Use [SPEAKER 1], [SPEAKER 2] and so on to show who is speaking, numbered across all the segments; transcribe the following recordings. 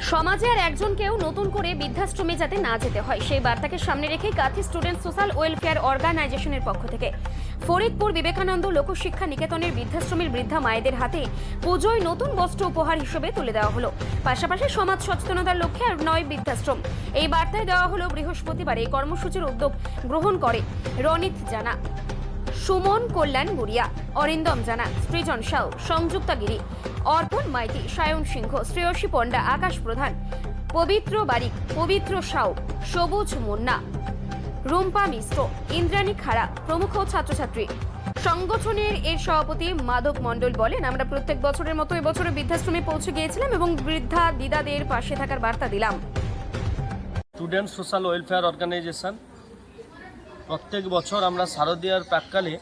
[SPEAKER 1] সমাজে আর একজনকেও নতুন করে বৃদ্ধাশ্রমে যাতে না যেতে হয়, সেই বার্তাকে সামনে রেখে গাঁথি স্টুডেন্ট সোশ্যাল ওয়েলফেয়ার অর্গানাইজেশনের পক্ষ থেকে। ফরিদপুর বিবেকানন্দ লোকশিক্ষা নিকেতনের বৃদ্ধাশ্রমের বৃদ্ধা মায়েদের হাতে পুজোয় নতুন বস্ত্র উপহার হিসেবে তুলে দেওয়া হলো। পাশাপাশি সমাজ সচেতনতার লক্ষ্যে আর নয় বৃদ্ধাশ্রম। এই বার্তায় দেওয়া হলো বৃহস্পতিবার এই কর্মসূচির উদ্যোগ গ্রহণ করে রনিত জানা। সুমন কল্যাণ গুড়িয়া, অরিন্দম জানা, সৃজন সাউ সংযুক্তা গিরি অর্পণ মাইতি, সায়ন সিংহ, শ্রেয়সী পণ্ডা, আকাশ প্রধান, পবিত্র বারিক, পবিত্র সাউ, সবুজ মুন্না, রুম্পা মিশ্র, ইন্দ্রাণী খাড়া, প্রমুখ ছাত্রছাত্রী। সংগঠনের এর সভাপতি মাধব মণ্ডল বলেন, আমরা প্রত্যেক বছরের মতো এবছরে বৃদ্ধাশ্রমে পৌঁছে গিয়েছিলাম এবং বৃদ্ধা দিদাদের পাশে থাকার বার্তা দিলাম।
[SPEAKER 2] স্টুডেন্ট সোশ্যাল ওয়েলফেয়ার অর্গানাইজেশন প্রত্যেক বছর আমরা শারদীয়ার প্রাককালে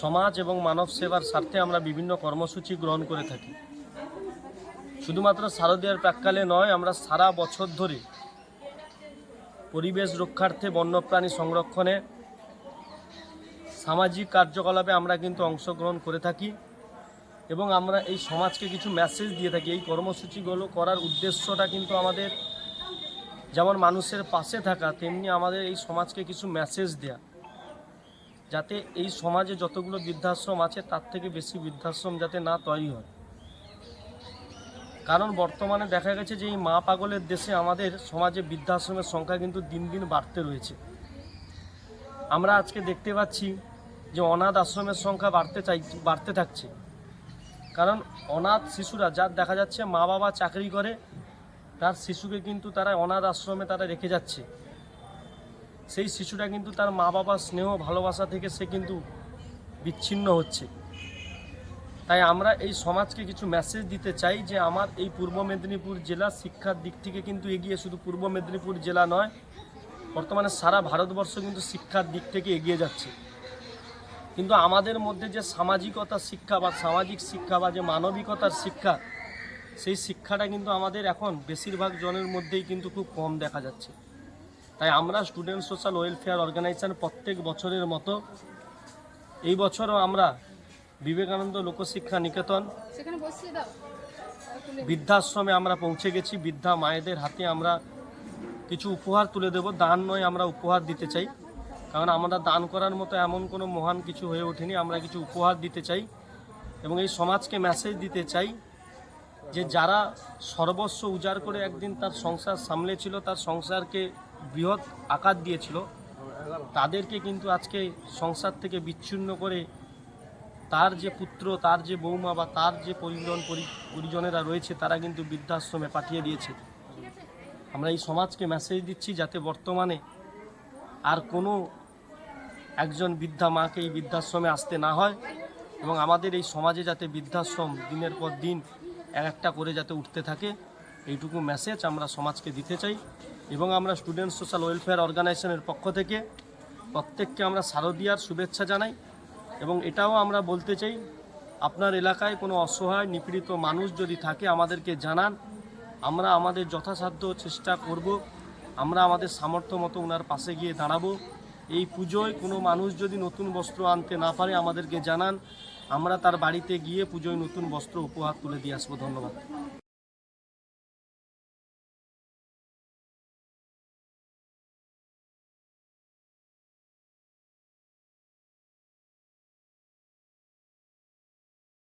[SPEAKER 2] সমাজ এবং মানব সেবার স্বার্থে আমরা বিভিন্ন কর্মসূচি গ্রহণ করে থাকি। শুধুমাত্র শারদীয়ার প্রাককালে নয়, আমরা সারা বছর ধরে পরিবেশ রক্ষার্থে বন্যপ্রাণী সংরক্ষণে সামাজিক কার্যকলাপে আমরা কিন্তু অংশগ্রহণ করে থাকি এবং আমরা এই সমাজকে কিছু মেসেজ দিয়ে থাকি। এই কর্মসূচিগুলো করার উদ্দেশ্যটা কিন্তু আমাদের যেমন মানুষের পাশে থাকা, তেমনি আমাদের এই সমাজকে কিছু মেসেজ দেয়া। যাতে এই সমাজে যতগুলো বৃদ্ধাশ্রম আছে, তার থেকে বেশি বৃদ্ধাশ্রম যাতে না তৈরি হয়। কারণ বর্তমানে দেখা গেছে যে, এই মা পাগলের দেশে আমাদের সমাজে বৃদ্ধাশ্রমের সংখ্যা কিন্তু দিন দিন বাড়তে রয়েছে। আমরা আজকে দেখতে পাচ্ছি যে, অনাথ আশ্রমের সংখ্যা বাড়তে চাই, বাড়তে থাকছে। কারণ অনাথ শিশুরা যার দেখা যাচ্ছে মা বাবা চাকরি করে তার শিশুকে কিন্তু তারা অনাথ আশ্রমে তারা রেখে যাচ্ছে। সেই শিশুটা কিন্তু তার মা বাবার স্নেহ, ভালোবাসা থেকে সে কিন্তু বিচ্ছিন্ন হচ্ছে। তাই আমরা এই সমাজকে কিছু মেসেজ দিতে চাই যে আমার এই পূর্ব মেদিনীপুর জেলা শিক্ষার দিক থেকে কিন্তু এগিয়ে শুধু পূর্ব মেদিনীপুর জেলা নয়, বর্তমানে সারা ভারতবর্ষ কিন্তু শিক্ষার দিক থেকে এগিয়ে যাচ্ছে। কিন্তু আমাদের মধ্যে যে সামাজিকতার শিক্ষা বা সামাজিক শিক্ষা বা যে মানবিকতার শিক্ষা সেই শিক্ষাটা কিন্তু আমাদের এখন বেশিরভাগ জনের মধ্যেই কিন্তু খুব কম দেখা যাচ্ছে। তাই আমরা স্টুডেন্ট সোশ্যাল ওয়েলফেয়ার অর্গানাইজেশন প্রত্যেক বছরের মতো এই বছরও আমরা বিবেকানন্দ লোকশিক্ষা নিকেতন বৃদ্ধাশ্রমে আমরা পৌঁছে গেছি। বৃদ্ধা মায়েদের হাতে আমরা কিছু উপহার তুলে দেব। দান নয় আমরা উপহার দিতে চাই। কারণ আমরা দান করার মতো এমন কোনো মহান কিছু হয়ে ওঠেনি। আমরা কিছু উপহার দিতে চাই এবং এই সমাজকে মেসেজ দিতে চাই। যে যারা সর্বস্ব উজাড় করে একদিন তার সংসার সামলেছিল, তার সংসারকে বৃহৎ আকার দিয়েছিল, তাদেরকে কিন্তু আজকে সংসার থেকে বিচ্ছিন্ন করে তার যে পুত্র, তার যে বৌমা বা তার যে পরিজন পরি- পরিজনেরা রয়েছে, তারা কিন্তু বৃদ্ধাশ্রমে পাঠিয়ে দিয়েছে। আমরা এই সমাজকে মেসেজ দিচ্ছি যাতে বর্তমানে আর কোনো একজন বৃদ্ধা মাকে এই বৃদ্ধাশ্রমে আসতে না হয় এবং আমাদের এই সমাজে যাতে বৃদ্ধাশ্রম দিনের পর দিন এক একটা করে যাতে উঠতে থাকে। এইটুকু মেসেজ আমরা সমাজকে দিতে চাই এবং আমরা স্টুডেন্ট সোশ্যাল ওয়েলফেয়ার অর্গানাইজেশনের পক্ষ থেকে প্রত্যেককে আমরা শারদীয়ার শুভেচ্ছা জানাই এবং এটাও আমরা বলতে চাই, আপনার এলাকায় কোনো অসহায় নিপীড়িত মানুষ যদি থাকে আমাদেরকে জানান। আমরা আমাদের যথাসাধ্য চেষ্টা করব, আমরা আমাদের সামর্থ্য মতো ওনার পাশে গিয়ে দাঁড়াবো। এই পুজোয় কোনো মানুষ যদি নতুন বস্ত্র আনতে না পারে আমাদেরকে জানান। আমরা তার বাড়িতে গিয়ে পুজোয় নতুন বস্ত্র উপহার তুলে দিয়ে আসব। ধন্যবাদ।